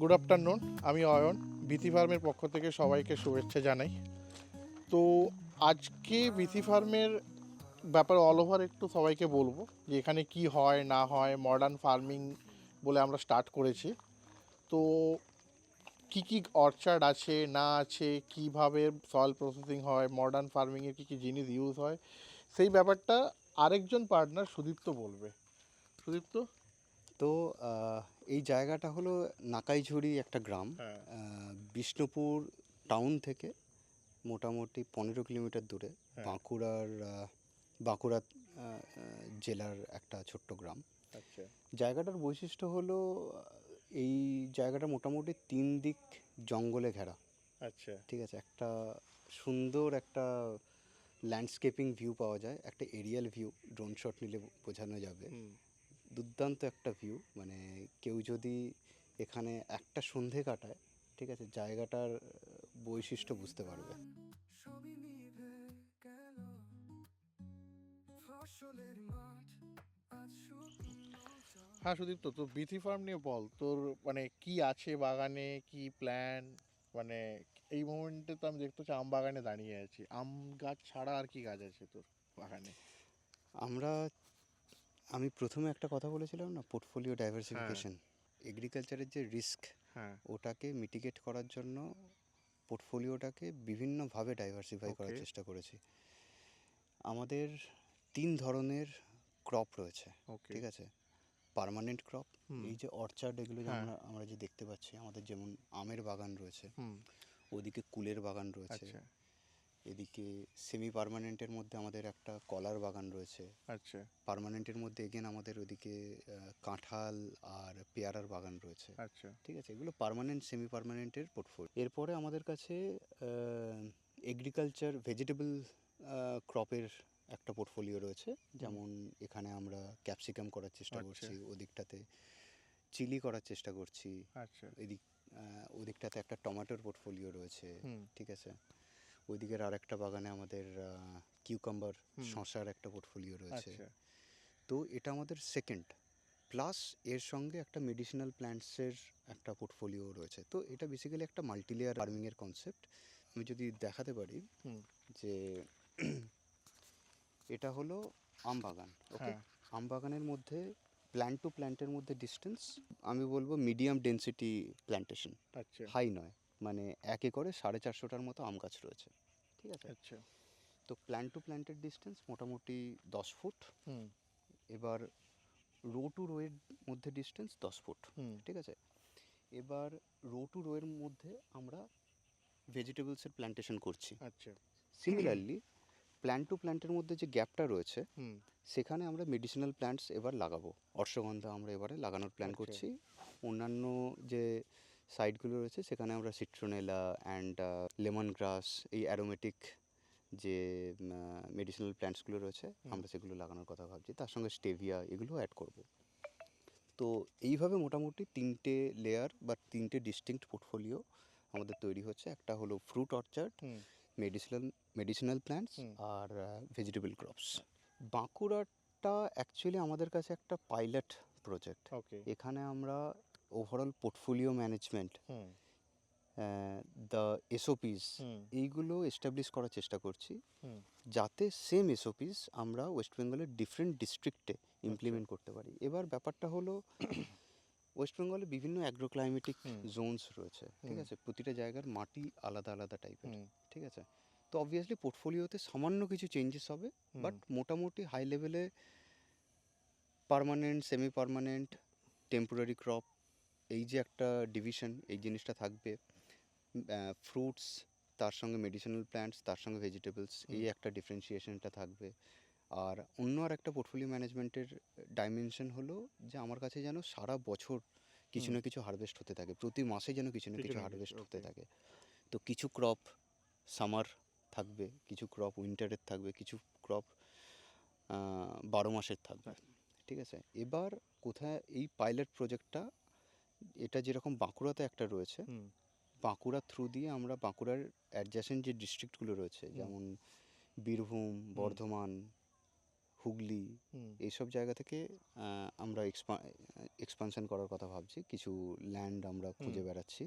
Good afternoon আমি অয়ন, বিথি ফার্মের পক্ষ থেকে সবাইকে শুভেচ্ছা জানাই। তো আজকে বিথি ফার্মের ব্যাপারে অল ওভার একটু সবাইকে বলব যে এখানে কি হয়, না হয় মডার্ন ফার্মিং বলে আমরা স্টার্ট করেছি। তো কি কি অর্চার্ড আছে, না আছে, কীভাবে সয়েল প্রসেসিং হয় মডার্ন ফার্মিংয়ের কী কী জিনিস ইউজ হয়, সেই ব্যাপারটা আরেকজন পার্টনার সুদীপ্ত বলবে। সুদীপ্ত? তো এই জায়গাটা হলো নাকাইঝুড়ি একটা গ্রাম। হ্যাঁ। বিষ্ণুপুর টাউন থেকে মোটামুটি পনেরো কিলোমিটার দূরে হ্যাঁ। বাঁকুড়ার বাঁকুড়া জেলার একটা ছোট্ট গ্রাম। আচ্ছা। জায়গাটার বৈশিষ্ট্য হলো এই জায়গাটা মোটামুটি তিন দিক জঙ্গলে ঘেরা। আচ্ছা। ঠিক আছে একটা সুন্দর একটা ল্যান্ডস্কেপিং ভিউ পাওয়া যায় একটা এরিয়াল ভিউ ড্রোন শট নিলে বোঝানো যাবে। দুর্দান্ত একটা ভিউ মানে কেউ যদি এখানে একটা সন্ধে কাটায় ঠিক আছে জায়গাটার বৈশিষ্ট্য বুঝতে পারবে। হ্যাঁ সুদীপ্ত তো তোর বিথি ফার্ম নিয়ে বল তোর মানে কি আছে বাগানে কি প্ল্যান মানে এই মোমেন্টে তো আমি দেখতে পাচ্ছি আম বাগানে দাঁড়িয়ে আছি। আম গাছ ছাড়া আর কি গাছ আছে তোর বাগানে? আমরা আমি প্রথমে একটা কথা বলেছিলাম না? পোর্টফোলিও ডাইভার্সিফিকেশন এগ্রিকালচারের যে রিস্ক হ্যাঁ। ওটাকে মিটিগেট করার জন্য পোর্টফোলিওটাকে বিভিন্নভাবে ডাইভার্সিফাই করার চেষ্টা করেছি। আমাদের তিন ধরনের ক্রপ রয়েছে ঠিক আছে? পার্মানেন্ট ক্রপ এই যে অর্চার্ড এগুলো হ্যাঁ। আমরা আমরা যে দেখতে পাচ্ছি আমাদের যেমন আমের বাগান রয়েছে ওদিকে কুলের বাগান রয়েছে আচ্ছা। এদিকে সেমি পার্মানেন্টের মধ্যে আমাদের একটা কলার বাগান রয়েছে। আচ্ছা। পার্মানেন্টের মধ্যে এগেন আমাদের ওদিকে কাঁঠাল আর পেয়ারার বাগান রয়েছে। আচ্ছা। ঠিক আছে? এগুলো পার্মানেন্ট সেমি পার্মানেন্টের পোর্টফোলিও এরপরে আমাদের কাছে এগ্রিকালচার ভেজিটেবল ক্রপের একটা পোর্টফোলিও রয়েছে। যেমন এখানে আমরা ক্যাপসিকাম করার চেষ্টা আচ্ছা। করছি ওদিকটাতে চিলি করার চেষ্টা করছি। আচ্ছা। এদিক ওদিকটাতে একটা টমেটোর পোর্টফোলিও রয়েছে। ঠিক আছে? ওইদিকের আর একটা বাগানে আমাদের কিউকাম্বার। শশার একটা পোর্টফোলিও রয়েছে। আচ্ছা। তো এটা আমাদের সেকেন্ড প্লাস এর সঙ্গে একটা মেডিসিনাল প্ল্যান্টসের একটা পোর্টফোলিও রয়েছে। তো এটা বেসিক্যালি একটা মাল্টিলেয়ার ফার্মিংয়ের কনসেপ্ট আমি যদি দেখাতে পারি যে এটা হলো আম বাগান ওকে হ্যাঁ। আম বাগানের মধ্যে প্ল্যান্ট টু প্ল্যান্টের মধ্যে ডিস্টেন্স আমি বলব মিডিয়াম ডেন্সিটি প্ল্যান্টেশন আচ্ছা। হাই নয়। মানে এক একরে সাড়ে চারশোটার মতো আম গাছ রয়েছে। ঠিক আছে? আচ্ছা। তো প্ল্যান্ট টু প্ল্যান্টের ডিস্টেন্স মোটামুটি দশ ফুট। হুম। এবার রো টু রোয়ের মধ্যে ডিস্টেন্স দশ ফুট। হুম। ঠিক আছে? এবার রো টু রোয়ের মধ্যে আমরা ভেজিটেবলসের প্ল্যান্টেশন করছি। আচ্ছা। সিমিলারলি প্ল্যান্ট টু প্ল্যান্টের মধ্যে যে গ্যাপটা রয়েছে হুম। সেখানে আমরা মেডিসিনাল প্ল্যান্টস এবার লাগাবো। অর্শগন্ধা আমরা এবারে লাগানোর প্ল্যান আচ্ছা। করছি। অন্যান্য যে সাইডগুলো রয়েছে। সেখানে আমরা সিট্রোনেলা অ্যান্ড লেমন গ্রাস এই অ্যারোমেটিক যে মেডিসিনাল প্ল্যান্টসগুলো রয়েছে আমরা সেগুলো লাগানোর কথা ভাবছি। তার সঙ্গে স্টেভিয়া এগুলো অ্যাড করব। তো এইভাবে মোটামুটি তিনটে লেয়ার বা তিনটে ডিস্টিংক্ট পোর্টফোলিও আমাদের তৈরি হচ্ছে। একটা হলো fruit orchard medicinal medicinal plants আর ভেজিটেবল ক্রপস বাঁকুড়াটা অ্যাকচুয়ালি আমাদের কাছে একটা পাইলট প্রজেক্ট এখানে আমরা overall portfolio management the SOPs এইগুলো এস্টাবলিশ করার চেষ্টা করছি। যাতে সেম এসওপিস আমরা ওয়েস্ট বেঙ্গলের ডিফারেন্ট ডিস্ট্রিক্টে ইমপ্লিমেন্ট করতে পারি। এবার ব্যাপারটা হলো ওয়েস্ট বেঙ্গলে বিভিন্ন অ্যাগ্রোক্লাইমেটিক। জোনস রয়েছে ঠিক আছে? প্রতিটা জায়গার মাটি আলাদা আলাদা টাইপের ঠিক আছে? তো অবভিয়াসলি পোর্টফোলিওতে সামান্য কিছু চেঞ্জেস হবে বাট মোটামুটি হাই লেভেলে permanent semi permanent temporary crop এই যে একটা ডিভিশন এই জিনিসটা থাকবে ফ্রুটস তার সঙ্গে মেডিসিনাল প্ল্যান্টস তার সঙ্গে ভেজিটেবলস এই একটা ডিফারেন্সিয়েশনটা থাকবে। আর অন্য আর একটা পোর্টফোলিও ম্যানেজমেন্টের ডাইমেনশন হলো যে আমার কাছে যেন সারা বছর কিছু না কিছু হারভেস্ট হতে থাকে প্রতি মাসে যেন কিছু না কিছু কিছু না কিছু, হারভেস্ট হতে থাকে। তো কিছু ক্রপ সামার থাকবে কিছু ক্রপ উইন্টারের থাকবে কিছু ক্রপ বারো মাসের থাকবে ঠিক আছে? এবার কোথায় এই পাইলট প্রজেক্টটা এটা যেরকম বাঁকুড়াতে একটা রয়েছে বাঁকুড়া থ্রু দিয়ে আমরা বাঁকুড়ার অ্যাডজাসেন্ট যে ডিস্ট্রিক্টগুলো রয়েছে যেমন বীরভূম বর্ধমান হুগলি এইসব জায়গা থেকে আমরা এক্সপানশন করার কথা ভাবছি। কিছু ল্যান্ড আমরা খুঁজে বেড়াচ্ছি।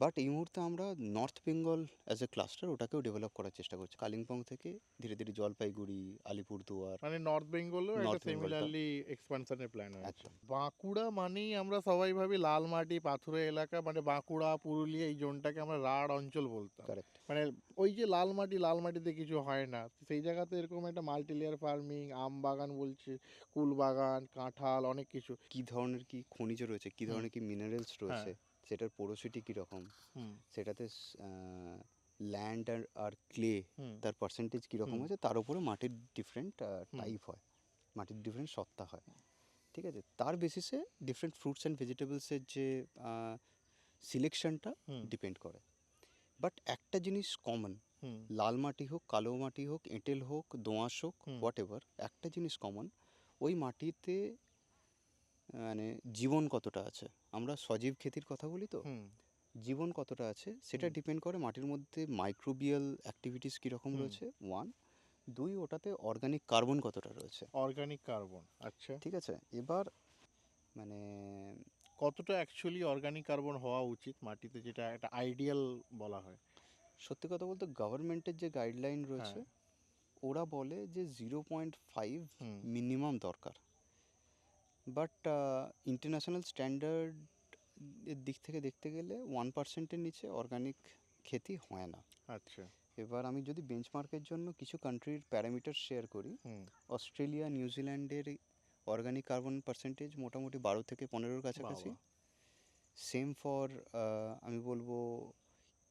বাট এই মুহূর্তে আমরা North Bengal as a cluster ওটাকেও develop করার চেষ্টা করছি। কালিম্পং থেকে ধীরে ধীরে জলপাইগুড়ি আলিপুরদুয়ার মানে নর্থ বেঙ্গলও একটা সিমিলারলি এক্সপানশনের প্ল্যান একদম। বাঁকুড়া মানেই আমরা সবাই ভাবি লাল মাটি পাথুরে এলাকা মানে বাঁকুড়া পুরুলিয়া এই জোনটাকে আমরা রাঢ় অঞ্চল বলতাম। কারেক্ট মানে ওই যে লাল মাটি লাল মাটিতে কিছু হয় না। সেই জায়গাতে এরকম একটা মাল্টি লেয়ার ফার্মিং আম বাগান বলছে কুল বাগান কাঁঠাল অনেক কিছু। কি ধরনের কি খনিজ রয়েছে? কি ধরনের কি মিনারেলস রয়েছে? সেটার পোরোসিটি কীরকম? হুম। সেটাতে ল্যান্ড আর আর ক্লে তার পার্সেন্টেজ কীরকম। আছে তার উপরে মাটির ডিফারেন্ট। টাইপ হয়। মাটির ডিফারেন্ট সত্তা হয়। ঠিক আছে? তার বেসিসে ডিফারেন্ট ফ্রুটস অ্যান্ড ভেজিটেবলসের যে সিলেকশনটা ডিপেন্ড করে। বাট একটা জিনিস কমন লাল মাটি হোক কালো মাটি হোক এঁটেল হোক দোঁয়াশ হোক। হোয়াট এভার একটা জিনিস কমন ওই মাটিতে মানে জীবন কতটা আছে? আমরা সজীব ক্ষেতির কথা বলি তো। জীবন কতটা আছে সেটা ডিপেন্ড করে মাটির মধ্যে মাইক্রোবিয়াল অ্যাক্টিভিটিস কীরকম রয়েছে? ওয়ান দুই ওটাতে অর্গানিক কার্বন কতটা রয়েছে? অর্গানিক কার্বন আচ্ছা। ঠিক আছে? এবার মানে কতটা অ্যাকচুয়ালি অর্গানিক কার্বন হওয়া উচিত মাটিতে যেটা একটা আইডিয়াল বলা হয়? সত্যি কথা বলতে গভর্নমেন্টের যে গাইডলাইন রয়েছে হ্যাঁ। ওরা বলে যে জিরো পয়েন্ট ফাইভ মিনিমাম দরকার। বাট ইন্টারন্যাশনাল স্ট্যান্ডার্ড এর দিক থেকে দেখতে গেলে ওয়ান পার্সেন্টের নিচে অর্গানিক খেতি হয় না। আচ্ছা। এবার আমি যদি বেঞ্চমার্কের জন্য কিছু কান্ট্রির প্যারামিটার শেয়ার করি অস্ট্রেলিয়া নিউজিল্যান্ডের অর্গানিক কার্বন পার্সেন্টেজ মোটামুটি বারো থেকে পনেরোর কাছাকাছি। সেম ফর আমি বলব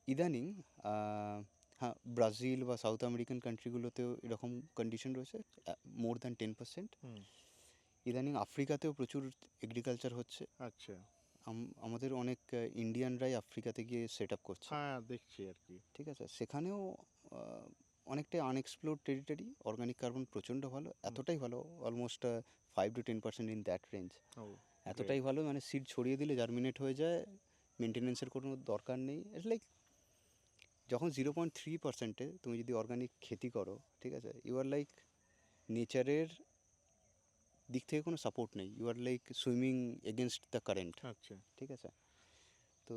ইদানিং আহ, হ্যাঁ ব্রাজিল বা সাউথ আমেরিকান কান্ট্রিগুলোতেও এরকম কন্ডিশন রয়েছে মোর দ্যান টেন পার্সেন্ট ইদানিং আফ্রিকাতেও প্রচুর এগ্রিকালচার হচ্ছে। আচ্ছা। আম- আমাদের অনেক ইন্ডিয়ানরাই আফ্রিকাতে গিয়ে সেট আপ করছে। হ্যাঁ দেখছি আর কি। ঠিক আছে? সেখানেও অনেকটাই আনএক্সপ্লোর টেরিটরি অর্গানিক কার্বন প্রচণ্ড ভালো এতটাই ভালো almost five to ten percent in that range ও এতটাই ভালো মানে সিড ছড়িয়ে দিলে জার্মিনেট হয়ে যায় মেনটেনেন্সের কোনো দরকার নেই। ইটস লাইক যখন জিরো পয়েন্ট থ্রি পার্সেন্টে তুমি যদি অর্গানিক খেতি করো ঠিক আছে? ইউ আর লাইক নেচারের দিক থেকে কোনো সাপোর্ট নেই। You are like swimming against the current আচ্ছা। ঠিক আছে? তো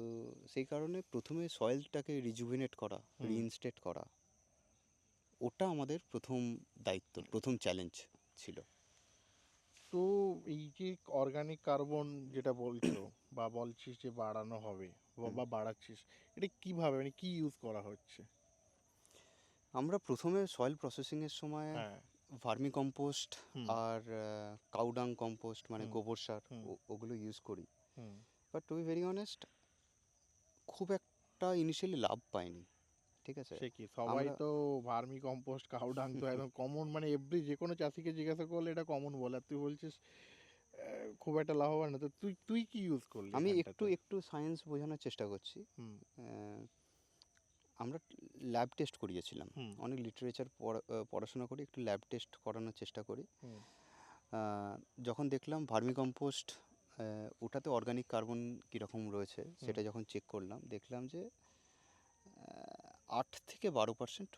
সেই কারণে প্রথমে সয়েলটাকে রিজুভিনেট করা। রিইনস্টেট করা ওটা আমাদের প্রথম দায়িত্ব প্রথম চ্যালেঞ্জ ছিল। তো এই যে অর্গানিক কার্বন যেটা বলছো বা বলছিস যে বাড়ানো হবে বা- বা বাড়াচ্ছিস এটা কীভাবে মানে কি ইউজ করা হচ্ছে? আমরা প্রথমে সয়েল প্রসেসিংয়ের সময় হ্যাঁ। Vermi compost. আর কাউডাং কম্পোস্ট মানে গোবর সার ওগুলো ইউজ করি। But to be very honest খুব একটা ইনিশিয়ালি লাভ পাইনি। ঠিক আছে? সে কি? সবাই তো ভার্মি কম্পোস্ট কাউডাং তো একদম কমন মানে এভরি যে কোনো চাষিকে জিজ্ঞাসা করলে এটা কমন বলে। আর তুই বলছিস খুব একটা লাভবান না। তো তুই তুই কি ইউজ করলি আমি একটু একটু সায়েন্স বোঝানোর চেষ্টা করছি। আমরা ল্যাব টেস্ট করিয়েছিলাম। অনেক লিটারেচার পড়াশোনা করি একটু ল্যাব টেস্ট করানোর চেষ্টা করি। যখন দেখলাম ভার্মি কম্পোস্ট ওটাতে অর্গানিক কার্বন কীরকম রয়েছে সেটা যখন চেক করলাম দেখলাম যে আট থেকে বারো পার্সেন্ট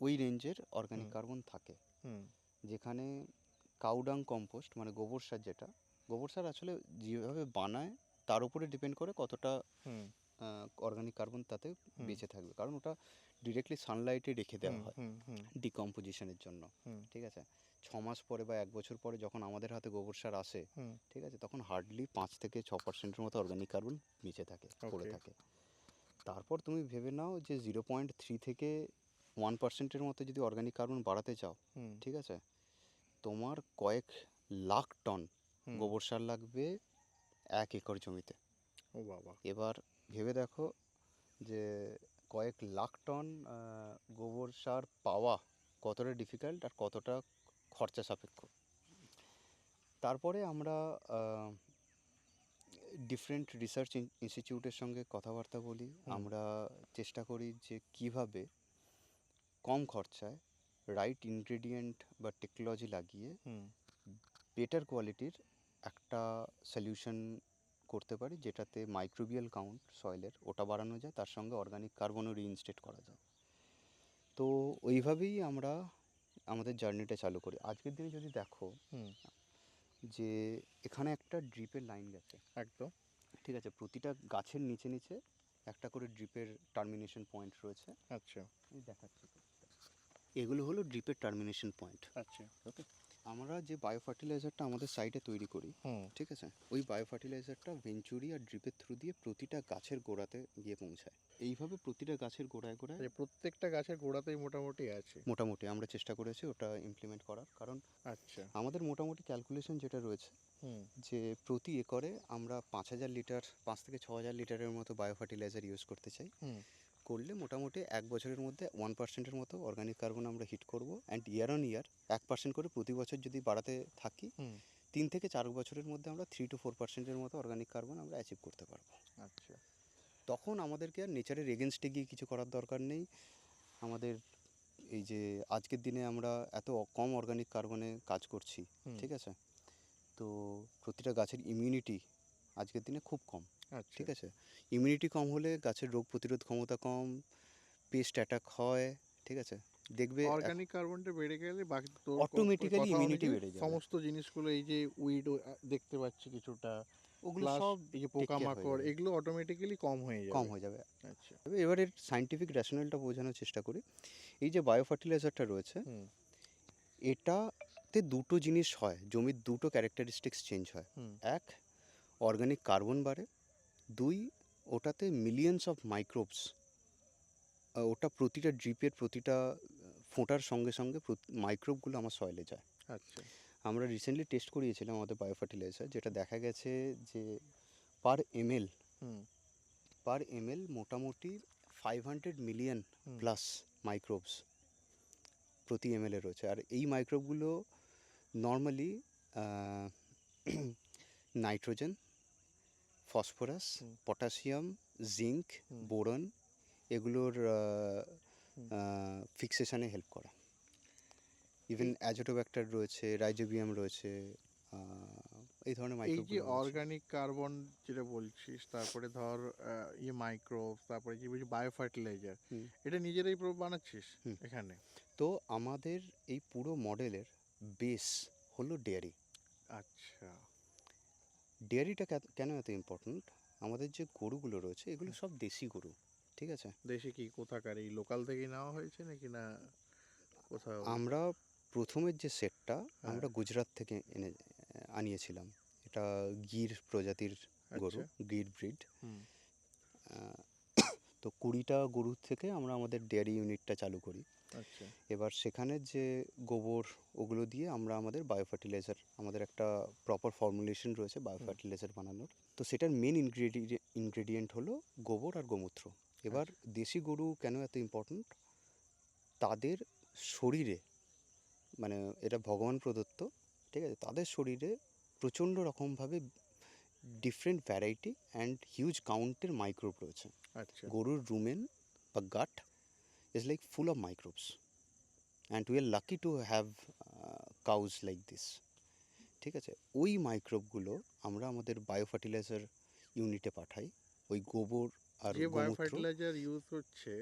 ওই রেঞ্জের অর্গানিক কার্বন থাকে। যেখানে কাউডাং কম্পোস্ট মানে গোবর সার যেটা গোবর সার আসলে যেভাবে বানায় তার উপরে ডিপেন্ড করে কতটা অর্গানিক কার্বন তাতে বেঁচে থাকবে। কারণ ওটা ডিরেক্টলি সানলাইটে রেখে দেওয়া হয় ডিকম্পোজিশনের জন্য। ঠিক আছে? ছ মাস পরে বা এক বছর পরে যখন আমাদের হাতে গোবর সার আসে ঠিক আছে তখন হার্ডলি পাঁচ থেকে ছ পার্সেন্টের মতো অর্গানিক কার্বন বেঁচে থাকে পড়ে থাকে। তারপর তুমি ভেবে নাও যে জিরো পয়েন্ট থ্রি থেকে ওয়ান পার্সেন্টের মতো যদি অর্গানিক কার্বন বাড়াতে চাও ঠিক আছে তোমার কয়েক লাখ টন গোবর সার লাগবে এক একর জমিতে। ও বাবা। এবার ভেবে দেখো যে কয়েক লাখ টন গোবর সার পাওয়া কতটা ডিফিকাল্ট আর কতটা খরচা সাপেক্ষ। তারপরে আমরা ডিফারেন্ট রিসার্চ ইনস্টিটিউটের সঙ্গে কথাবার্তা বলি। আমরা চেষ্টা করি যে কীভাবে কম খরচায় রাইট ইনগ্রেডিয়েন্ট বা টেকনোলজি লাগিয়ে বেটার কোয়ালিটির একটা সলিউশন করতে পারি যেটাতে মাইক্রোবিয়াল কাউন্ট সয়েলের ওটা বাড়ানো যায় তার সঙ্গে অর্গানিক কার্বনও রিইনস্টেট করা যায়। তো ওইভাবেই আমরা আমাদের জার্নিটা চালু করি। আজকের দিনে যদি দেখো যে এখানে একটা ড্রিপের লাইন গেছে। একদম। ঠিক আছে প্রতিটা গাছের নিচে নিচে একটা করে ড্রিপের টার্মিনেশন পয়েন্ট রয়েছে। আচ্ছা। দেখাচ্ছি। এগুলো হলো ড্রিপের টার্মিনেশন পয়েন্ট আচ্ছা ওকে আমরা যে বায়ো ফার্টিলাইজারটা আমাদের সাইডে তৈরি করি ঠিক আছে? ওই বায়ো ফার্টিলাইজারটা ভেঞ্চুরি আর ড্রিপের থ্রু দিয়ে প্রতিটা গাছের গোড়াতে গিয়ে পৌঁছায়। এইভাবে প্রতিটা গাছের গোড়ায় গোড়ায় প্রত্যেকটা গাছের গোড়াতেই মোটামুটি আছে? মোটামুটি আমরা চেষ্টা করেছি ওটা ইমপ্লিমেন্ট করার। কারণ আচ্ছা। আমাদের মোটামুটি ক্যালকুলেশন যেটা রয়েছে যে প্রতি একরে আমরা পাঁচ হাজার লিটার পাঁচ থেকে ছ হাজার লিটারের মতো বায়ো ফার্টিলাইজার ইউজ করতে চাই। হুম। করলে মোটামুটি এক বছরের মধ্যে ওয়ান পার্সেন্টের মতো অর্গানিক কার্বন আমরা হিট করব অ্যান্ড ইয়ার অন ইয়ার এক পার্সেন্ট করে প্রতি বছর যদি বাড়াতে থাকি তিন থেকে চার বছরের মধ্যে আমরা থ্রি টু ফোর পার্সেন্টের মতো অর্গানিক কার্বন আমরা অ্যাচিভ করতে পারব। আচ্ছা। তখন আমাদেরকে আর নেচারের এগেনস্টে গিয়ে কিছু করার দরকার নেই। আমাদের এই যে আজকের দিনে আমরা এত কম অর্গানিক কার্বনে কাজ করছি ঠিক আছে? তো প্রতিটা গাছের ইমিউনিটি আজকের দিনে খুব কম। ঠিক আছে। ইমিউনিটি কম হলে গাছের রোগ প্রতিরোধ ক্ষমতা কম পেস্ট অ্যাটাক হয় ঠিক আছে? দেখবে অর্গানিক কার্বনটা বেড়ে গেলে বাকি তো immunity অনুযায়ী বেড়ে যাবে। সমস্ত জিনিসগুলো এই যে উইড দেখতে পাচ্ছি কিছুটা ওগুলো সব এই যে পোকামাকড় এগুলো অটোমেটিক্যালি কম হয়ে যাবে। কম হয়ে যাবে। আচ্ছা। এবার এর সাইন্টিফিক র্যাশনালটা বোঝানোর চেষ্টা করি। এই যে বায়ো ফার্টিলাইজারটা রয়েছে এটাতে দুটো জিনিস হয় জমির দুটো ক্যারেক্টারিস্টিক্স চেঞ্জ হয়। এক অর্গানিক কার্বন বাড়ে দুই ওটাতে মিলিয়ন্স অফ মাইক্রোবস ওটা প্রতিটা ড্রিপের প্রতিটা ফোঁটার সঙ্গে সঙ্গে মাইক্রোবগুলো আমার সয়েলে যায়। আচ্ছা। আমরা রিসেন্টলি টেস্ট করিয়েছিলাম আমাদের বায়ো ফার্টিলাইজার যেটা দেখা গেছে যে পার এমএল পার এমএল মোটামুটি five hundred million plus microbes প্রতি এমএলে রয়েছে। আর এই মাইক্রোবগুলো normally nitrogen phosphorus potassium zinc boron এগুলোর। ফিক্সেশনে হেল্প করে। ইভেন অ্যাজোটোব্যাক্টার রয়েছে রাইজোবিয়াম রয়েছে এই ধরনের এই যে অর্গানিক কার্বন যেটা বলছিস তারপরে ধর ইয়ে মাইক্রোব তারপরে যে বায়ো ফার্টিলাইজার এটা নিজেরাই পুরো বানাচ্ছিস এখানে? তো আমাদের এই পুরো মডেলের বেস হলো ডেয়ারি আচ্ছা। ডেয়ারিটা কেন এত ইম্পর্ট্যান্ট আমাদের যে গরুগুলো রয়েছে এগুলো সব দেশি গরু ঠিক আছে? দেশে কি কোথাকার? এই লোকাল থেকেই নেওয়া হয়েছে নাকি না কোথাও? আমরা প্রথমের যে সেটটা হ্যাঁ। আমরা গুজরাট থেকে এনে আনিয়েছিলাম। এটা গির প্রজাতির গরু আচ্ছা। গির ব্রিড তো কুড়িটা গরুর থেকে আমরা আমাদের ডেয়ারি ইউনিটটা চালু করি। এবার সেখানে যে গোবর ওগুলো দিয়ে আমরা আমাদের বায়ো ফার্টিলাইজার আমাদের একটা প্রপার ফর্মুলেশন রয়েছে বায়ো ফার্টিলাইজার বানানোর। তো সেটার মেন ইনগ্রেডিয়েন্ট ইনগ্রেডিয়েন্ট হলো গোবর আর গোমূত্র। এবার দেশি গরু কেন এত ইম্পর্ট্যান্ট তাদের শরীরে মানে এটা ভগবান প্রদত্ত ঠিক আছে? তাদের শরীরে প্রচণ্ড রকমভাবে ডিফারেন্ট ভ্যারাইটি অ্যান্ড হিউজ কাউন্টের মাইক্রোব রয়েছে। আচ্ছা। গরুর রুমেন বা gut is like full of microbes and we are lucky to have cows like this ঠিক আছে? ওই মাইক্রোবগুলো আমরা আমাদের বায়ো ফার্টিলাইজার ইউনিটে পাঠাই। ওই গোবর আর যে বায়ো ফার্টিলাইজার ইউজ হচ্ছে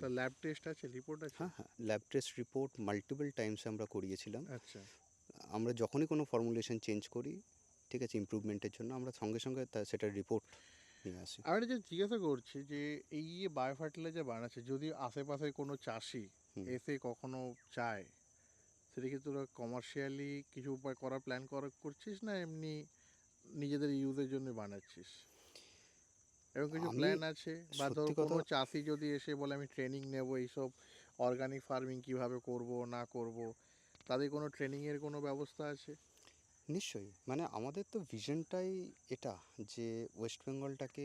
তার ল্যাব টেস্ট আছে রিপোর্ট আছে? হ্যাঁ হ্যাঁ। Lab test report multiple times আমরা করিয়েছিলাম। আচ্ছা। আমরা যখনই কোনো ফর্মুলেশন চেঞ্জ করি ঠিক আছে ইমপ্রুভমেন্টের জন্য আমরা সঙ্গে সঙ্গে সেটার রিপোর্ট নিয়ে আসি। আমি যে জিজ্ঞাসা করছি যে এই যে বায়ো ফার্টিলাইজার বানাচ্ছে যদি আশেপাশে কোনো চাষি। এসে কখনো চায় সেটা কি তোরা কমার্শিয়ালি কিছু উপায় করার প্ল্যান করা করছিস না এমনি নিজেদের ইউজের জন্য বানাচ্ছিস? এরকম কিছু প্ল্যান আছে? বা ধর কোনো চাষি যদি এসে বলে আমি ট্রেনিং নেব এইসব অর্গানিক ফার্মিং কীভাবে করব না করব তাদের কোনো ট্রেনিংয়ের কোনো ব্যবস্থা আছে? নিশ্চয়ই। মানে আমাদের তো ভিশনটাই এটা যে ওয়েস্ট বেঙ্গলটাকে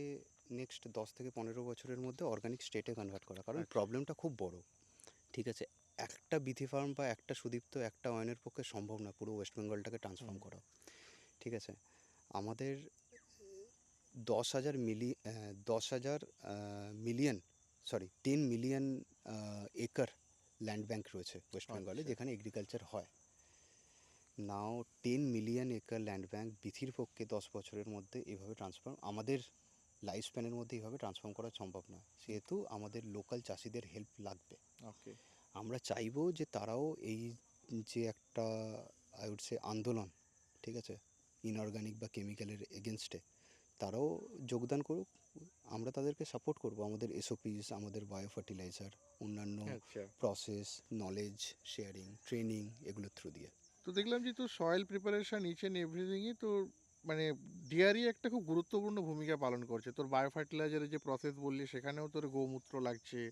নেক্সট দশ থেকে পনেরো বছরের মধ্যে অর্গানিক স্টেটে কনভার্ট করা। কারণ আচ্ছা। প্রবলেমটা খুব বড়। ঠিক আছে? একটা বিথি ফার্ম বা একটা সুদীপ্ত একটা অয়নের পক্ষে সম্ভব না পুরো ওয়েস্ট বেঙ্গলটাকে ট্রান্সফর্ম। করা। ঠিক আছে? আমাদের দশ হাজার মিলি দশ হাজার million sorry ten million acre land bank রয়েছে ওয়েস্ট বেঙ্গলে আচ্ছা। যেখানে এগ্রিকালচার হয়। Now ten million acre land bank বিথির পক্ষে দশ বছরের মধ্যে এভাবে ট্রান্সফর্ম আমাদের লাইফ স্প্যানের মধ্যে এইভাবে ট্রান্সফর্ম করা সম্ভব নয়। সেহেতু আমাদের লোকাল চাষিদের হেল্প লাগবে। ওকে আমরা চাইব যে তারাও এই যে একটা আই উড সে আন্দোলন ঠিক আছে? ইনঅর্গানিক বা কেমিক্যালের এগেনস্টে তারাও যোগদান করুক। আমরা তাদেরকে সাপোর্ট করব। আমাদের এসওপিস আমাদের বায়ো ফার্টিলাইজার অন্যান্য প্রসেস নলেজ শেয়ারিং ট্রেনিং এগুলোর থ্রু দিয়ে। তো দেখলাম যে তোর সয়েল প্রিপারেশন ইচ এন্ড এভরিথিংই তোর মানে ডিয়ারি একটা খুব গুরুত্বপূর্ণ ভূমিকা পালন করছে। তোর বায়ো ফার্টিলাইজারের যে প্রসেস বললি সেখানেও তোর গোমূত্র লাগছে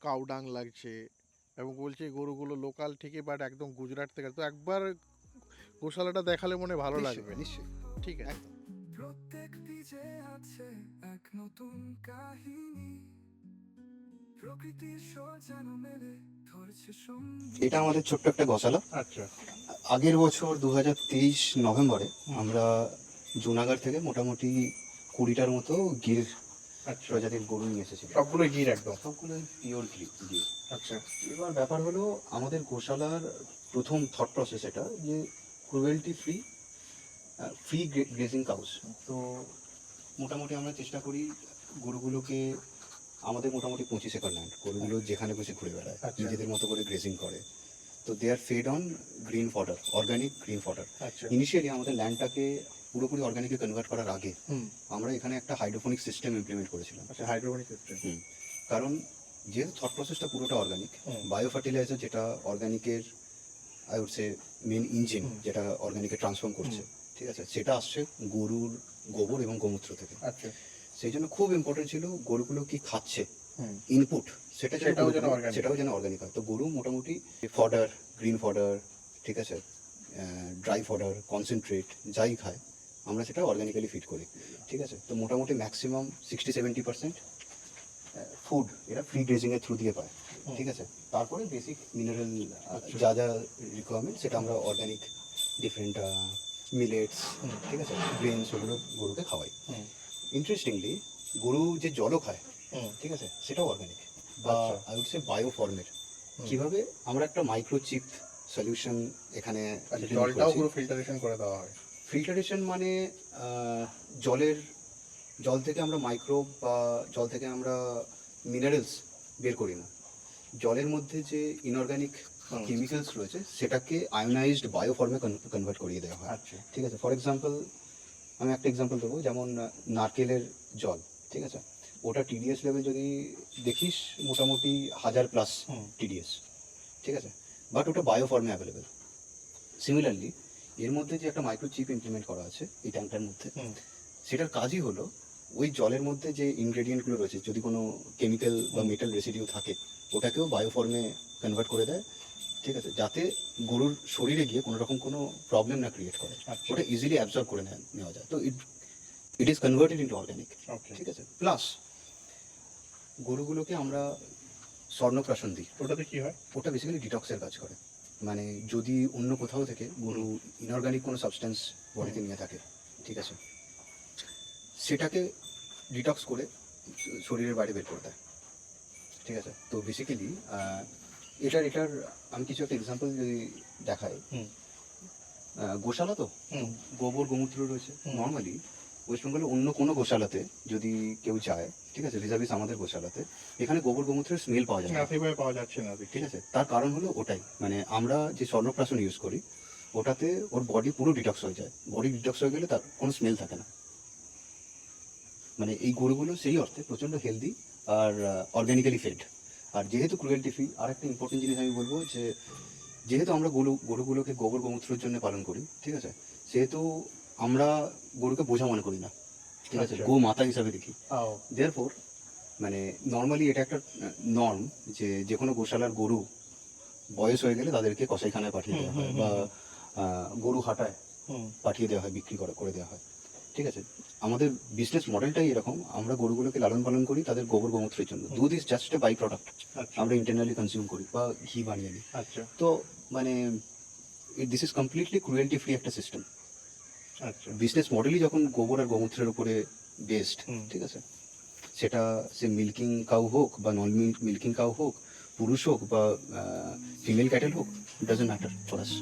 কাউডাং লাগছে এবং বলছে গরুগুলো লোকাল ঠিকই বাট একদম গুজরাট থেকে। তো একবার গোশালাটা দেখালে মনে ভালো লাগবে। নিশ্চয়ই। ঠিক আছে। একদম। প্রত্যেক বীজে আছে এক নতুন কাহিনী। প্রকৃতির সজানো মেলে এটা আমাদের ছোট্ট একটা গসালা। আচ্ছা। আগের বছর দু তেইশ নভেম্বরে আমরা জুনাগড় থেকে মোটামুটি কুড়িটার মতো গির আচ্ছা। প্রজাতির গরু নিয়ে এসেছিল সবগুলো গির একদম? সবগুলো পিওর গির আচ্ছা। এবার ব্যাপার হলো আমাদের গোশালার প্রথম থট প্রসেস এটা যে cruelty free free grazing cows তো মোটামুটি আমরা চেষ্টা করি গরুগুলোকে আমাদের মোটামুটি পঁচিশ একর ল্যান্ড গরুগুলো যেখানে বসে ঘুরে বেড়ায় আচ্ছা। নিজেদের মতো করে গ্রেজিং করে। তো they are fed on green fodder organic green fodder আচ্ছা। ইনিশিয়ালি আমাদের ল্যান্ডটাকে পুরোপুরি অর্গানিকে কনভার্ট করার আগে আমরা এখানে একটা হাইড্রোফোনিক সিস্টেম ইমপ্লিমেন্ট করেছিলাম। আচ্ছা হাইড্রোপনিক সিস্টেম কারণ যেহেতু থট প্রসেসটা পুরোটা অর্গানিক বায়ো ফার্টিলাইজার যেটা অর্গানিকের I would say main engine যেটা অর্গানিকে ট্রান্সফর্ম করছে ঠিক আছে? সেটা আসছে গরুর গোবর এবং গোমূত্র থেকে। আচ্ছা। সেই জন্য খুব ইম্পর্টেন্ট ছিল গরুগুলো কি খাচ্ছে। ইনপুট সেটা সেটাও যেন সেটাও যেন অর্গানিক হয়। তো গরু মোটামুটি ফডার গ্রিন ফডার ঠিক আছে? ড্রাই ফডার কনসেন্ট্রেট যাই খায় আমরা সেটা অর্গানিক্যালি ফিড করি ঠিক আছে? তো মোটামুটি maximum sixty seventy percent food এরা ফ্রি গ্রেজিংয়ের থ্রু দিয়ে পায় ঠিক আছে? তারপরে বেসিক মিনারেল যা যা রিকোয়ারমেন্ট সেটা আমরা অর্গানিক ডিফারেন্ট মিলেটস ঠিক আছে? গ্রেনস ওগুলো গরুকে খাওয়াই। ইন্টারেস্টিংলি গরু যে জলও খায় ঠিক আছে সেটাও অর্গানিক বা। আই উড সে বায়ো ফর্মের। কীভাবে আমরা একটা মাইক্রোচিপ সলিউশন এখানে আচ্ছা জলটাও পুরো ফিল্টারেশন করে দেওয়া হয়। ফিল্টারেশন মানে জলের জল থেকে আমরা মাইক্রোব বা জল থেকে আমরা মিনারেলস বের করি না। জলের মধ্যে যে ইনঅর্গানিক কেমিক্যালস রয়েছে সেটাকে আয়োনাইজড বায়ো ফর্মে কনভার্ট করিয়ে দেওয়া হয়। আচ্ছা। ঠিক আছে ফর এক্সাম্পল আমি একটা এক্সাম্পল দেবো যেমন নারকেলের জল ঠিক আছে? ওটা টিডিএস লেভেল যদি দেখিস মোটামুটি হাজার প্লাস টিডিএস ঠিক আছে? বাট ওটা বায়ো ফর্মে অ্যাভেলেবেল সিমিলারলি এর মধ্যে যে একটা মাইক্রোচিপ ইমপ্লিমেন্ট করা আছে এই ট্যাঙ্কটার মধ্যে সেটার কাজই হলো ওই জলের মধ্যে যে ইনগ্রেডিয়েন্টগুলো রয়েছে যদি কোনো কেমিক্যাল বা মেটাল রেসিডিউ থাকে ওটাকেও বায়ো ফর্মে কনভার্ট করে দেয় ঠিক আছে যাতে গরুর শরীরে গিয়ে কোনো রকম কোনো প্রবলেম না ক্রিয়েট করে। আচ্ছা। ওটা ইজিলি অ্যাবজর্ব করে নেওয়া যায়। তো it it is converted into organic okay ঠিক আছে প্লাস গরুগুলোকে আমরা স্বর্ণপ্রাশন দিই। ওটাতে কি হয়? ওটা বেসিক্যালি ডিটক্সের কাজ করে। মানে যদি অন্য কোথাও থেকে গরু ইনঅর্গানিক কোনো সাবস্টেন্স বডিতে নিয়ে থাকে ঠিক আছে সেটাকে ডিটক্স করে শরীরের বাইরে বের করে দেয়। ঠিক আছে তো বেসিক্যালি এটার এটার আমি কিছু একটা এক্সাম্পল যদি দেখাই। গোশালা তো? গোবর গোমূত্র রয়েছে। নর্মালি ওয়েস্ট বেঙ্গলে অন্য কোনো গোশালাতে যদি কেউ যায় ঠিক আছে রিজার্ভিস আমাদের গোশালাতে এখানে গোবর গোমূত্রের স্মেল পাওয়া যায় না। না সেভাবে পাওয়া যাচ্ছে না ঠিক আছে তার কারণ হলো ওটাই। মানে আমরা যে স্বর্ণপ্রাশন ইউজ করি ওটাতে ওর বডি পুরো ডিটক্স হয়ে যায়। বডি ডিটক্স হয়ে গেলে তার কোনো স্মেল থাকে না। মানে এই গরুগুলো সেই অর্থে প্রচণ্ড হেলদি আর অর্গ্যানিক্যালি ফেড আর যেহেতু ক্রুয়েলটি ফ্রি আর একটা ইম্পর্টেন্ট জিনিস আমি বলব যে যেহেতু আমরা গরু গরুগুলোকে গোবর গোমূত্রের জন্য পালন করি ঠিক আছে? সেহেতু আমরা গরুকে বোঝা মনে করি না ঠিক আছে? আচ্ছা। গো মাতা হিসাবে দেখি। ও দেয়ারফোর মানে নর্মালি এটা একটা নর্ম যে যে কোনো গোশালার গরু বয়স হয়ে গেলে তাদেরকে কসাইখানায় পাঠিয়ে দেওয়া হয় বা গরু হাটায় পাঠিয়ে দেওয়া হয় বিক্রি করে করে দেওয়া হয়। ঠিক আছে আমাদের বিজনেস মডেলটাই এরকম আমরা গরুগুলোকে লালন পালন করি তাদের গোবর গোমূত্রের জন্য। দুধ is just a by product আমরা ইন্টারনালি কনজিউম করি বা ঘি বানিয়ে নিই। আচ্ছা। তো মানে this is completely cruelty free একটা সিস্টেম আচ্ছা। বিজনেস মডেলই যখন গোবর আর গোমূত্রের উপরে বেসড হুম। ঠিক আছে সেটা সে মিল্কিং কাউ হোক বা নন মিল্কিং কাউ হোক পুরুষ হোক বা ফিমেল ক্যাটেল হোক ডাজন্ট ম্যাটার ফর আস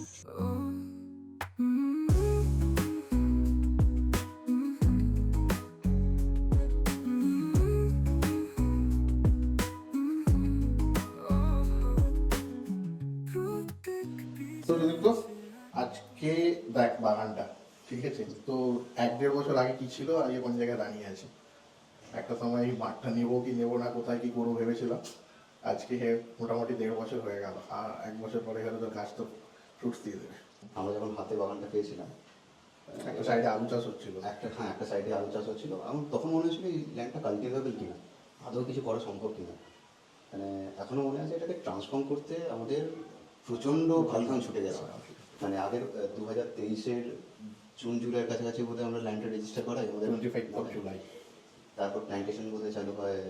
দেখ বাগানটা ঠিক আছে? তো এক দেড় বছর আগে কি ছিল? আজকে কোন জায়গায় দাঁড়িয়ে আছে। একটা সময় এই মাঠটা নেব কি নেব না কোথায় কি করব ভেবেছিলাম। আজকে মোটামুটি দেড় বছর হয়ে গেল। আর এক বছর পরে গেলে তো গাছ তো ফ্রুটস দিয়ে দেবে। আমরা যখন হাতে বাগানটা পেয়েছিলাম একটা সাইডে আলু চাষ হচ্ছিল। একটা হ্যাঁ একটা সাইডে আলু চাষ হচ্ছিল। আমার তখন মনে হচ্ছিল এই ল্যান্ডটা কাল্টিভেবল কিনা আদৌ কিছু করা সম্ভব কিনা। মানে এখনও মনে আছে এটাকে ট্রান্সফর্ম করতে আমাদের প্রচণ্ড ঘালঘাম ছুটে গেছে। মানে আগের দু হাজার তেইশের জুন জুলাইয়ের কাছাকাছি বোধহয় আমরা ল্যান্ডটা রেজিস্টার করাই আমাদের টোয়েন্টি ফাইভ অফ জুলাই তারপর প্ল্যান্টেশন বোধহয় চালু হয়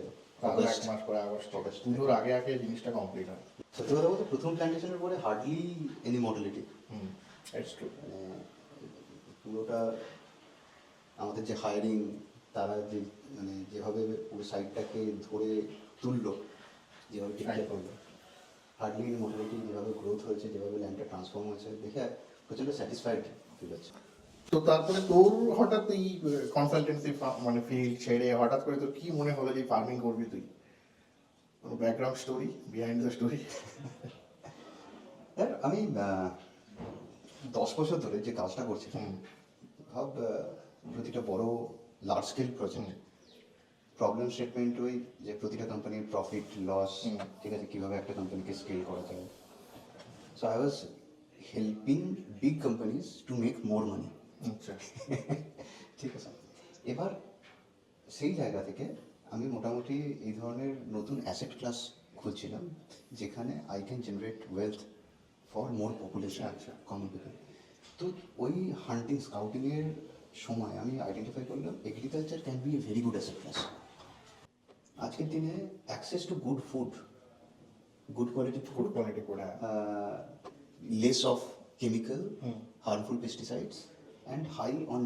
অগস্ট মাস পরে আগস্ট August। পুজোর আগে আগে জিনিসটা কমপ্লিট হয়। সত্যি কথা বলতে প্রথম প্ল্যান্টেশনের পরে hardly any mortality hmm it's true মানে পুরোটা আমাদের যে হায়ারিং তারা যে মানে যেভাবে পুরো সাইটটাকে ধরে তুললো যেভাবে ঠিকঠাক করল। হার্ডলি মোটামুটি যেভাবে গ্রোথ হয়েছে যেভাবে ল্যান্ডটা ট্রান্সফর্ম হয়েছে দেখে প্রচণ্ড স্যাটিসফাইড ফিল হচ্ছে। তো তারপরে তোর হঠাৎ এই কনসালটেন্সি মানে ফিল্ড ছেড়ে হঠাৎ করে তোর কি মনে হলো যে ফার্মিং করবি তুই? কোনো background story behind the story sir আমি দশ বছর ধরে যে কাজটা করছি ভাব প্রতিটা বড় large scale project problem statement ওই যে প্রতিটা কোম্পানির প্রফিট লস ঠিক আছে কীভাবে একটা কোম্পানিকে স্কেল করা যায়। So I was helping big companies to make more money ঠিক আছে। এবার সেই জায়গা থেকে আমি মোটামুটি এই ধরনের নতুন অ্যাসেট ক্লাস খুঁজছিলাম যেখানে I can generate wealth for more population আচ্ছা। কমন পিপল তো ওই হান্টিং স্কাউটিংয়ের সময় আমি আইডেন্টিফাই করলাম agriculture can be a very good asset class আজকের দিনে access to good food good quality food quality less of chemical, Hmm. harmful pesticides, and high on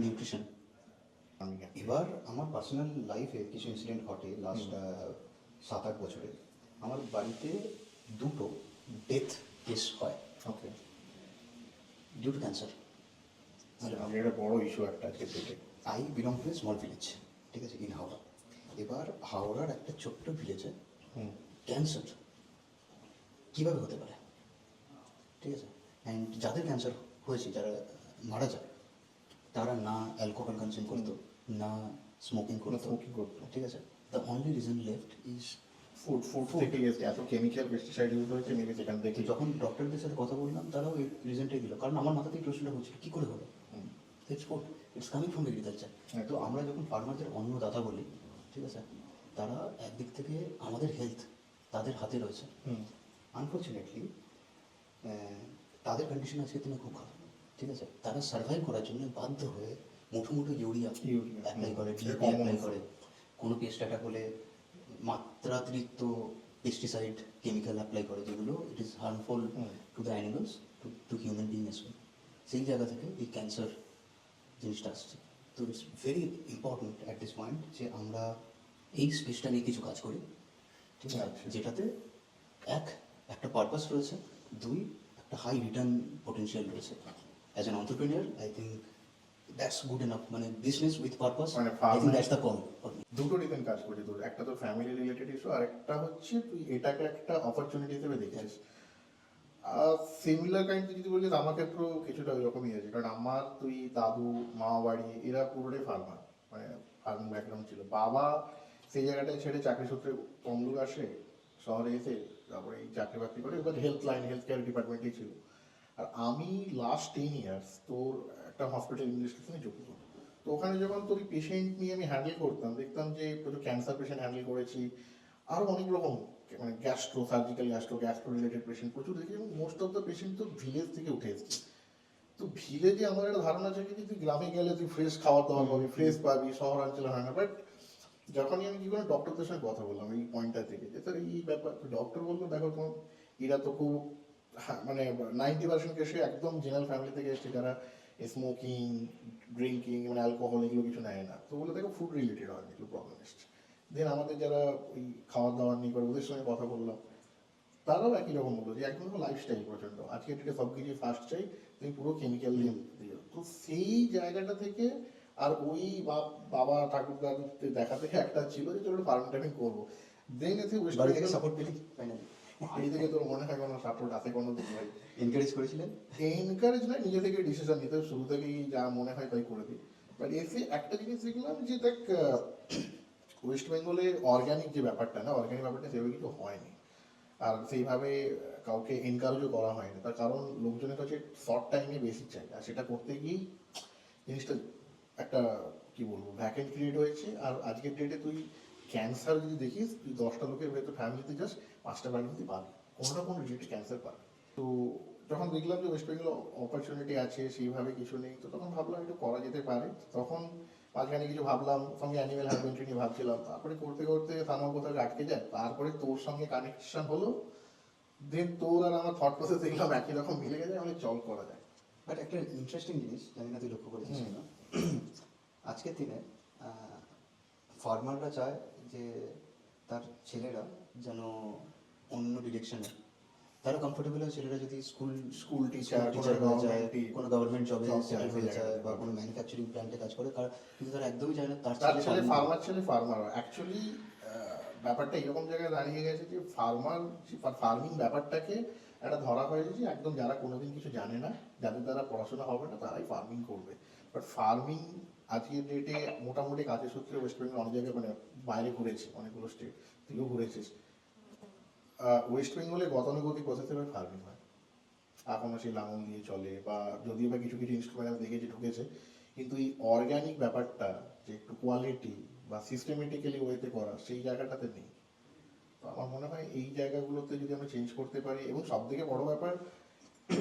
আমি এবার আমার পার্সোনাল লাইফে কিছু ইনসিডেন্ট ঘটে লাস্ট সাত আট বছরে। আমার বাড়িতে দুটো ডেথ কেস হয়। ওকে ডিউ টু ক্যান্সার একটা বড় ইস্যু একটা I belong to small village ঠিক আছে ইন হাওড়া এবার হাওড়ার একটা ছোট্ট ভিলেজে ক্যান্সার কীভাবে হতে পারে? ঠিক আছে? অ্যান্ড যাদের ক্যান্সার হয়েছে যারা মারা যায় তারা না অ্যালকোহল কনজিউম করতো না স্মোকিং করতো smoking করতো। ঠিক আছে? The only reason left is food food থেকে গেছে এত কেমিক্যাল পেস্টিসাইড ইউজ হয়েছে মেবি সেখান থেকে। যখন ডক্টরদের সাথে কথা বললাম তারাও এই রিজনটাই দিল। কারণ আমার মাথাতেই প্রশ্নটা হচ্ছিল কী করে হলো? It's food it's coming from agriculture তো আমরা যখন ফার্মারদের অন্নদাতা বলি ঠিক আছে? তারা একদিক থেকে আমাদের হেলথ তাদের হাতে রয়েছে। হুম। আনফর্চুনেটলি তাদের কন্ডিশন আজকে দিনে খুব খারাপ ঠিক আছে? তারা সার্ভাইভ করার জন্য বাধ্য হয়ে মুঠো মুঠো ইউরিয়া অ্যাপ্লাই করে ডিএপি অ্যাপ্লাই করে। কোনো পেস্ট অ্যাটাক হলে মাত্রাতিরিক্ত পেস্টিসাইড কেমিক্যাল অ্যাপ্লাই করে যেগুলো it is harmful. To the animals to to human being as well সেই জায়গা থেকে এই ক্যান্সার জিনিসটা আসছে। তো it's very important at this point যে আমরা এই স্পেসটা নিয়ে কিছু কাজ করি। ঠিক আছে? আচ্ছা। যেটাতে এক একটা পারপাস রয়েছে। দুই একটা হাই রিটার্ন পোটেনশিয়াল রয়েছে। As an entrepreneur I think that's good enough মানে বিজনেস উইথ পারপাস মানে I think that's the call দুটো রিজন কাজ করছে তোর একটা তো ফ্যামিলি রিলেটেড ইস্যু আর একটা হচ্ছে তুই এটাকে একটা অপরচুনিটি হিসেবে দেখছিস। সিমিলার কাইন্ড যদি বলিস আমার ক্ষেত্রেও কিছুটা ওইরকমই আছে। কারণ আমার তুই দাদু মামা বাড়ি এরা পুরোটাই ফার্মার মানে ফার্মিং ব্যাকগ্রাউন্ড ছিল। বাবা সেই জায়গাটায় ছেড়ে চাকরি সূত্রে তমলুক আসে, শহরে এসে তারপরে এই চাকরি বাকরি করে এবার হেলথ লাইন হেলথ কেয়ার ডিপার্টমেন্টেই ছিল। আর আমি লাস্ট টেন ইয়ার্স তোর একটা হসপিটাল ইনভেস্টিগেশনে যুক্ত তো ওখানে যখন তোর পেশেন্ট নিয়ে আমি হ্যান্ডেল করতাম, দেখতাম যে প্রচুর ক্যান্সার পেশেন্ট হ্যান্ডেল করেছি আরও অনেক রকম মানে gastro surgical gastro gastro related patient প্রচুর দেখি, এবং মোস্ট অফ দ্য পেশেন্ট তো ভিলেজ থেকে উঠে এসেছে। তো ভিলেজে আমার একটা ধারণা কি, যে তুই গ্রামে গেলে তুই ফ্রেশ খাবার দাবার পাবি ফ্রেশ পাবি, শহরাঞ্চলে হয় না বাট যখনই আমি করে ডক্টরদের সঙ্গে কথা বললাম, এই পয়েন্টটা থেকে যে এই ব্যাপার ডক্টর বলল, দেখো তোমার, এরা তো খুব মানে নাইনটি পার্সেন্ট কেসে একদম জেনারেল ফ্যামিলি থেকে এসছে যারা স্মোকিং ড্রিঙ্কিং মানে অ্যালকোহল এগুলো কিছু নেয় না। তো বলে দেখো ফুড রিলেটেড হয়, এগুলো প্রবলেম এসছে। দেন আমাদের যারা ওই খাওয়ার দাওয়ার নিয়ে করে, ওদের সঙ্গে কথা বললাম। তারাও একই রকম বলল, যে একদম লাইফস্টাইল প্রচণ্ড আজকে ডেটে সব কিছু ফার্স্ট চাই, তুমি পুরো কেমিক্যাল দিয়ে তো সেই জায়গাটা থেকে আর ওই বাপ বাবা ঠাকুর দাদুদের দেখা থেকে একটা ছিল যে চলো ফার্ম টাইমিং করব। দেন ওয়েস্ট বাড়ি থেকে সাপোর্ট পেলি? ফাইনালি বাড়ি থেকে তোর মনে হয় কোনো সাপোর্ট আছে কোনো দিন ভাই এনকারেজ করেছিলেন? এনকারেজ না নিজে থেকে ডিসিশন নিতে শুরু থেকেই যা মনে হয় তাই করে দিই বাট এসে একটা জিনিস দেখলাম যে দেখ ওয়েস্ট বেঙ্গলে অর্গানিক যে ব্যাপারটা না অর্গানিক ব্যাপারটা সেভাবে কিছু হয়নি। আর সেইভাবে কাউকে এনকারেজও করা হয়নি। তার কারণ লোকজনের কাছে শর্ট টাইমে বেশি চাই। আর সেটা করতে গিয়েই জিনিসটা একটা, কি বলব ভ্যাকেন্ট ক্রিয়েট হয়েছে। আর আজকের ডেটে তুই ক্যান্সার যদি দেখিস, তুই দশটা লোকের ভেতর ফ্যামিলিতে যাস, পাঁচটা ফ্যামিলিতে পাবি, কোনো না কোনো রিলেটেড ক্যান্সার পাবি। তো যখন দেখলাম যে ওয়েস্ট বেঙ্গল অপরচুনিটি আছে, সেইভাবে কিছু নেই, তো তখন ভাবলাম একটু করা যেতে পারে। তখন মাঝখানে কিছু ভাবলাম, সঙ্গে অ্যানিমেল হাজবেন্ড্রি নিয়ে ভাবছিলাম। তারপরে করতে করতে থানাও কোথাও আটকে যায়, তারপরে তোর সঙ্গে কানেকশন হলো। দেন তোর আর আমার থট প্রসেস দেখলাম একই রকম মিলে গেছে আমাদের চল করা যায় বাট একটা ইন্টারেস্টিং জিনিস, জানি না তুই লক্ষ্য করেছিস কিনা। আজকের দিনে ফার্মাররা চায় যে তার ছেলেরা যেন অন্য ডিরেকশনে তারা কমফোর্টেবল হয় ছেলেরা যদি স্কুল teacher, টিচার কোনো হয়ে যায় কোনো গভর্নমেন্ট জবে সেটেল হয়ে যায়। বা কোনো ম্যানুফ্যাকচারিং প্ল্যান্টে কাজ করে কার- কিন্তু তারা একদমই চায় না তার ছেলে ফার্মার ছেলে ফার্মার অ্যাকচুয়ালি ব্যাপারটা এরকম জায়গায় দাঁড়িয়ে গেছে যে ফার্মার ফার্মিং ব্যাপারটাকে একটা ধরা হয়েছে যে একদম যারা কোনোদিন কিছু জানে না যাদের দ্বারা পড়াশোনা হবে না তারাই ফার্মিং করবে। বাট ফার্মিং আজকের ডেটে মোটামুটি কাজের সূত্রে ওয়েস্ট বেঙ্গল অনেক জায়গায় মানে বাইরে ঘুরেছি, অনেকগুলো স্টেট তুইও ঘুরেছিস। ওয়েস্ট বেঙ্গলে গতানুগতিক প্রসেসে ফার্মিং হয়। এখনও সেই লাঙল দিয়ে চলে বা যদিও বা কিছু কিছু ইনস্ট্রুমেন্ট দেখেছি ঢুকেছে, কিন্তু এই অর্গানিক ব্যাপারটা যে একটু কোয়ালিটি বা সিস্টেমেটিক্যালি ওয়েতে করা সেই জায়গাটাতে নেই। তো আমার মনে হয় এই জায়গাগুলোতে যদি আমরা চেঞ্জ করতে পারি, এবং সব থেকে বড় ব্যাপার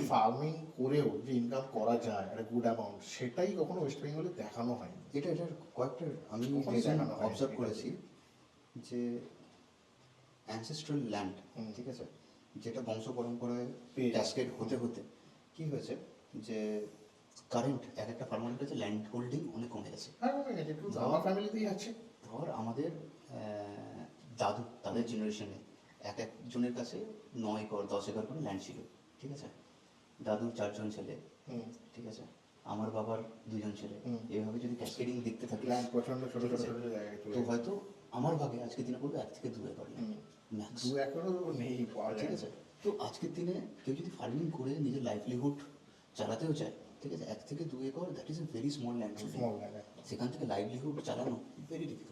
ফার্মিং করেও যে ইনকাম করা যায় একটা গুড অ্যামাউন্ট সেটাই কখনো ওয়েস্ট বেঙ্গলে দেখানো হয়নি। এটা এটার কয়েকটা আমি অবজার্ভ করেছি যে অ্যানসেস্ট্রাল ল্যান্ড। ঠিক আছে? যেটা বংশ পরম্পরায় পেয়ে ক্যাসকেড হতে হতে। কি হয়েছে? যে কারেন্ট এক একটা ফার্মারের কাছে ল্যান্ড হোল্ডিং অনেক কমে গেছে। হ্যাঁ আমার ফ্যামিলিতেই আছে। ধর আমাদের দাদু তাদের জেনারেশনে এক একজনের কাছে নয় একর দশ একর করে ল্যান্ড ছিল ঠিক আছে? দাদুর চারজন ছেলে ঠিক আছে? আমার বাবার দুজন ছেলে। এভাবে যদি ক্যাসকেডিং দেখতে থাকি ল্যান্ড প্রচণ্ড ছোট ছোট তো হয়তো আমার ভাগে আজকের দিনে পড়বে এক থেকে দু একর দু একরও নেই ঠিক আছে? তো আজকের দিনে কেউ যদি ফার্মিং করে নিজের লাইভলিহুড চালাতেও চায় ঠিক আছে? এক থেকে দু acre that is a very small land সেখান থেকে লাইভলিহুড চালানো ভেরি ডিফিকাল্ট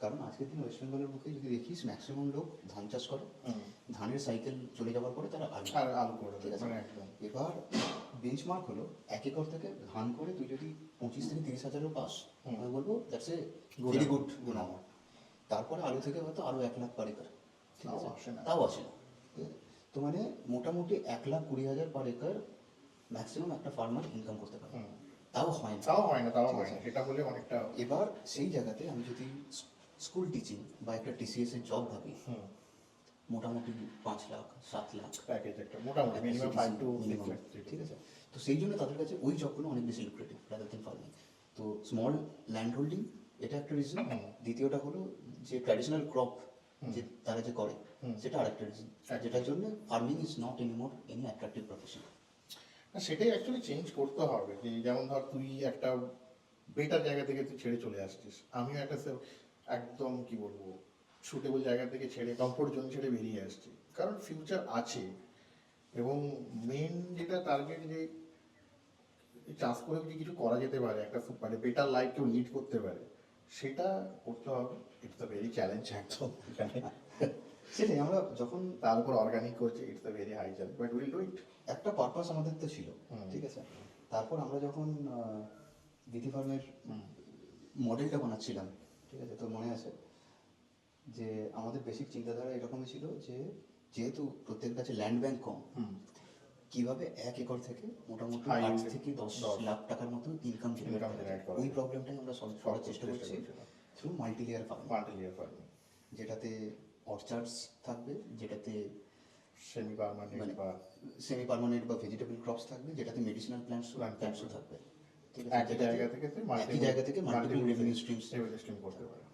কারণ আজকের দিনে ওয়েস্ট বেঙ্গলের বুকে যদি দেখিস ম্যাক্সিমাম লোক ধান চাষ করে। ধানের সাইকেল চলে যাওয়ার পরে তারা আলু আর আলু করে ঠিক আছে? মানে একদম। এবার বেঞ্চমার্ক হলো এক একর থেকে ধান করে তুই যদি পঁচিশ থেকে তিরিশ হাজারও পাস আমি বলব that's a very. Good number তারপরে আলু থেকে হয়তো আরও এক লাখ পার একর ঠিক তাও আছে? আসে না। তাও আসে না? তো মানে মোটামুটি এক লাখ কুড়ি হাজার পার একর ম্যাক্সিমাম একটা ফার্মার ইনকাম করতে পারে। তাও হয় না। তাও হয় না তাও হয় না। সেটা হলে অনেকটা এবার সেই জায়গাতে আমি যদি স্কুল টিচিং বা একটা টিসিএস এর জব ভাবি। মোটামুটি পাঁচ লাখ সাত লাখ। প্যাকেজ একটা মোটামুটি মিনিমাম ফাইভ টু ঠিক আছে? তো সেই জন্য তাদের কাছে ওই জবগুলো অনেক বেশি লুক্রেটিভ রাদার দেন ফার্মিং তো স্মল ল্যান্ড হোল্ডিং এটা একটা রিজন। দ্বিতীয়টা হলো যে ট্র্যাডিশনাল ক্রপ যে তারা যে করে। সেটা আরেকটা রিজন যেটার জন্য farming is not anymore any attractive profession না সেটাই অ্যাকচুয়ালি চেঞ্জ করতে হবে। যে যেমন ধর তুই একটা বেটার জায়গা থেকে তুই ছেড়ে চলে আসছিস। আমিও একটা একদম কি বলব সুটেবল জায়গা থেকে ছেড়ে কমফোর্ট জোন ছেড়ে বেরিয়ে আসছে। কারণ ফিউচার আছে এবং মেন যেটা টার্গেট যে চাষ করে যদি কিছু করা যেতে পারে একটা মানে বেটার লাইফ কেউ লিড করতে পারে সেটা করতে হবে। ইটস আ ভেরি চ্যালেঞ্জ একদম এখানে। সেটাই আমরা যখন তার উপর অর্গানিক করছে it's a very high challenge but will do it একটা পারপাস আমাদের তো ছিল ঠিক আছে? তারপর আমরা যখন দিদি ফার্মের মডেলটা বানাচ্ছিলাম ঠিক আছে? তোর মনে আছে যে আমাদের বেসিক চিন্তাধারা এরকমই ছিল যে যেহেতু প্রত্যেক কাছে ল্যান্ড ব্যাংক কম কীভাবে এক একর থেকে মোটামুটি আট থেকে দশ। লাখ টাকার মতো ইনকাম জেনারেট করা ওই। প্রবলেমটাই আমরা সলভ করার চেষ্টা করছি through multi layer farm multilayer farming যেটাতে অর্চার্ডস থাকবে যেটাতে সেমি পার্মানেন্ট মানে বা সেমি পার্মানেন্ট বা ভেজিটেবল ক্রপস থাকবে যেটাতে মেডিসিনাল প্ল্যান্টস প্ল্যান্টসও থাকবে। একই জায়গা থেকে একই জায়গা থেকে মাল্টিপল রেভিনিউ স্ট্রিমস স্ট্রিম করতে পারে।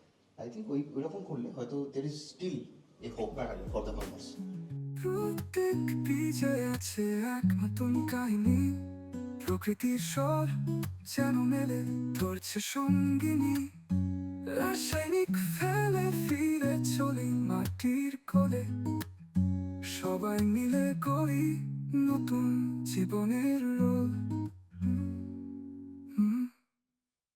আই থিঙ্ক ওই ওইরকম করলে হয়তো there is still a hope for the farmers প্রত্যেক বীজে আছে এক নতুন কাহিনী। প্রকৃতির স্বর যেন মেলে ধরছে সঙ্গিনী। রাসায়নিক ফেলে ফিরে চলি মাটির কোলে। সবাই মিলে করি নতুন জীবনের রোল।